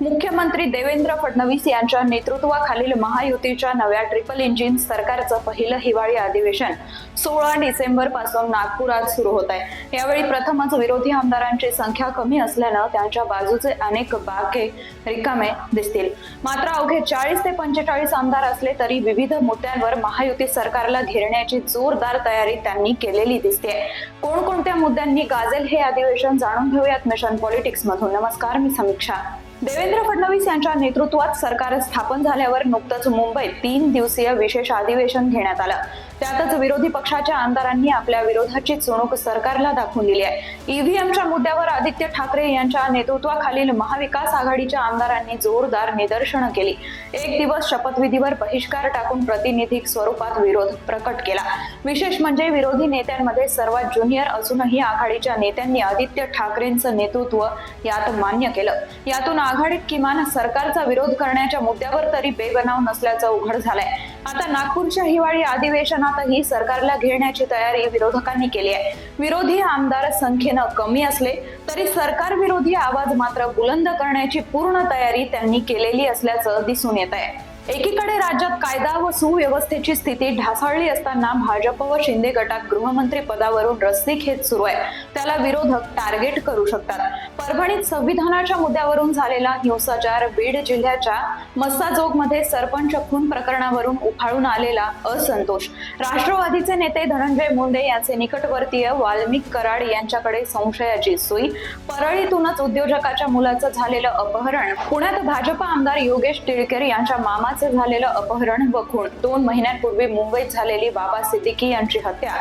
मुख्यमंत्री देवेंद्र फडणवीस यांच्या नेतृत्वाखालील महायुतीच्या नव्या ट्रिपल इंजिन सरकारचं पहिलं हिवाळी अधिवेशन सोळा डिसेंबरपासून नागपुरात सुरू होत आहे. यावेळी प्रथमच विरोधी आमदारांची संख्या कमी असल्यानं त्यांच्या बाजूचे अनेक बाके रिकामे दिसतील. मात्र अवघे चाळीस ते पंचेचाळीस आमदार असले तरी विविध मुद्द्यांवर महायुती सरकारला घेरण्याची जोरदार तयारी त्यांनी केलेली दिसते कोणकोणत्या मुद्द्यांनी गाजेल हे अधिवेशन जाणून घेऊयात मिशन पॉलिटिक्स मधून नमस्कार मी समीक्षा. देवेंद्र फडणवीस यांच्या नेतृत्वात सरकार स्थापन झाल्यावर नुकतंच मुंबईत तीन दिवसीय विशेष अधिवेशन घेण्यात आलं. त्यातच विरोधी पक्षाच्या आमदारांनी आपल्या विरोधाची चुणूक सरकारला दाखवून दिली आहे. ईव्हीएमच्या मुद्द्यावर आदित्य ठाकरे यांच्या नेतृत्वाखालील महाविकास आघाडीच्या आमदारांनी जोरदार निदर्शनं केली. एक दिवस शपथविधीवर बहिष्कार टाकून प्रतिनिधिक स्वरूपात विरोध प्रकट केला. विशेष म्हणजे विरोधी नेत्यांमध्ये सर्वात ज्युनियर असूनही आघाडीच्या नेत्यांनी आदित्य ठाकरेंचं नेतृत्व यात मान्य केलं. यातून आघाडीत किमान सरकारचा विरोध करण्याच्या मुद्द्यावर तरी बेबनाव नसल्याचं उघड झालंय. आता नागपूरच्या हिवाळी अधिवेशनातही सरकारला घेण्याची तयारी विरोधकांनी केली आहे. विरोधी आमदार संख्येनं कमी असले तरी सरकार विरोधी आवाज मात्र बुलंद करण्याची पूर्ण तयारी त्यांनी केलेली असल्याचं दिसून येत आहे. एकीकडे राज्यात कायदा व सुव्यवस्थेची स्थिती ढासळली असताना भाजप व शिंदे गटात गृहमंत्री पदावरून रस्सीखेच सुरू आहे. त्याला विरोधक टार्गेट करू शकतात. परभणीत संविधानाच्या मुद्द्यावरून झालेला हिंसाचार बीड जिल्ह्याच्या मस्साजोगमध्ये सरपंच खून प्रकरणावरून उफाळून आलेला असंतोष. राष्ट्रवादीचे नेते धनंजय मुंडे यांचे निकटवर्तीय वाल्मिक कराड यांच्याकडे संशयाची सुई. परळीतूनच उद्योजकाच्या मुलाचं झालेलं अपहरण. पुण्यात भाजप आमदार योगेश टिळकेर यांच्या मामा मामाचे झालेलं अपहरण व खून दोन महिन्यांपूर्वी मुंबईत झालेली बाबा सिद्दीकी यांची हत्या.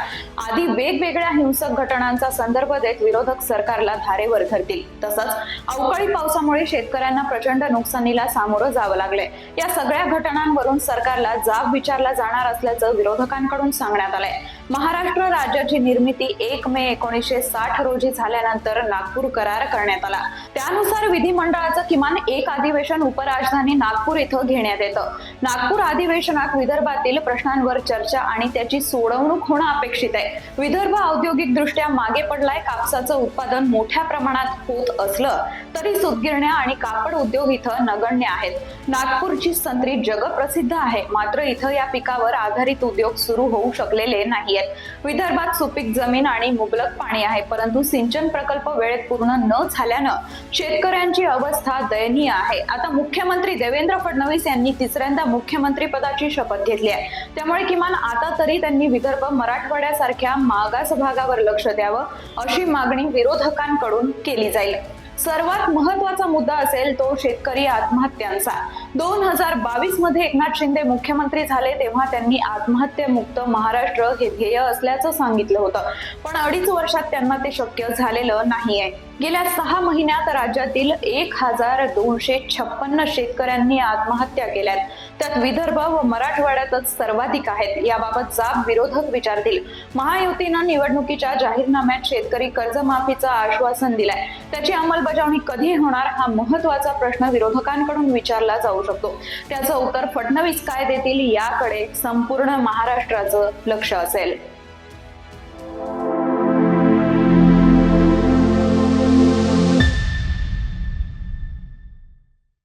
आदी वेगवेगळ्या हिंसक घटनांचा संदर्भ देत विरोधक सरकारला धारेवर धरतील. तसंच अवकाळी पावसामुळे शेतकऱ्यांना प्रचंड नुकसानीला सामोरं जावं लागलंय. या सगळ्या घटनांवरून सरकारला जाब विचारला जाणार असल्याचं विरोधकांकडून सांगण्यात आलंय. महाराष्ट्र राज्याची निर्मिती एक मे एकोणीसशे साठ रोजी झाल्यानंतर नागपूर करार करण्यात आला. त्यानुसार विधिमंडळाचं किमान एक अधिवेशन उपराजधानी नागपूर इथं घेण्यात येतं. नागपूर अधिवेशनात विदर्भातील प्रश्नांवर चर्चा आणि त्याची सोडवणूक होणं अपेक्षित आहे. विदर्भ औद्योगिक दृष्ट्या मागे पडलाय कापसाचं उत्पादन मोठ्या प्रमाणात होत असलं तरी सुतगिरण्या आणि कापड उद्योग इथं नगण्य आहेत. नागपूरची संत्री जगप्रसिद्ध आहे मात्र इथं या पिकावर आधारित उद्योग सुरू होऊ शकलेले नाही आहेत. विदर्भात सुपीक जमीन आणि मुबलक पाणी आहे परंतु सिंचन प्रकल्प वेळेत पूर्ण न झाल्यानं शेतकऱ्यांची अवस्था दयनीय आहे. आता मुख्यमंत्री देवेंद्र फडणवीस यांनी तिसऱ्यांदा मुख्यमंत्री पदाची शपथ घेतली आहे. त्यामुळे किमान आता तरी त्यांनी विदर्भ मराठवाड्यासारख्या मागास भागावर लक्ष द्यावं अशी मागणी विरोधकांकडून केली जाईल. सर्वात महत्त्वाचा मुद्दा असेल तो शेतकरी आत्महत्यांचा. दोन हजार बावीसमध्ये एकनाथ शिंदे मुख्यमंत्री झाले तेव्हा त्यांनी आत्महत्येमुक्त महाराष्ट्र हे ध्येय असल्याचं सांगितलं होतं. पण अडीच वर्षात त्यांना ते शक्य झालेलं नाहीये. गेल्या सहा महिन्यात राज्यातील एक हजार दोनशे छप्पन्न शेतकऱ्यांनी आत्महत्या केल्यात. त्यात विदर्भ व मराठवाड्यातच सर्वाधिक आहेत. याबाबत जाब विरोधक विचारतील महायुतीनं निवडणुकीच्या जाहीरनाम्यात शेतकरी कर्जमाफीचं आश्वासन दिलंय. त्याची अंमलबजावणी कधी होणार हा महत्त्वाचा प्रश्न विरोधकांकडून विचारला जाऊ शकतो. त्याचं उत्तर फडणवीस काय देतील याकडे संपूर्ण महाराष्ट्राचं लक्ष असेल.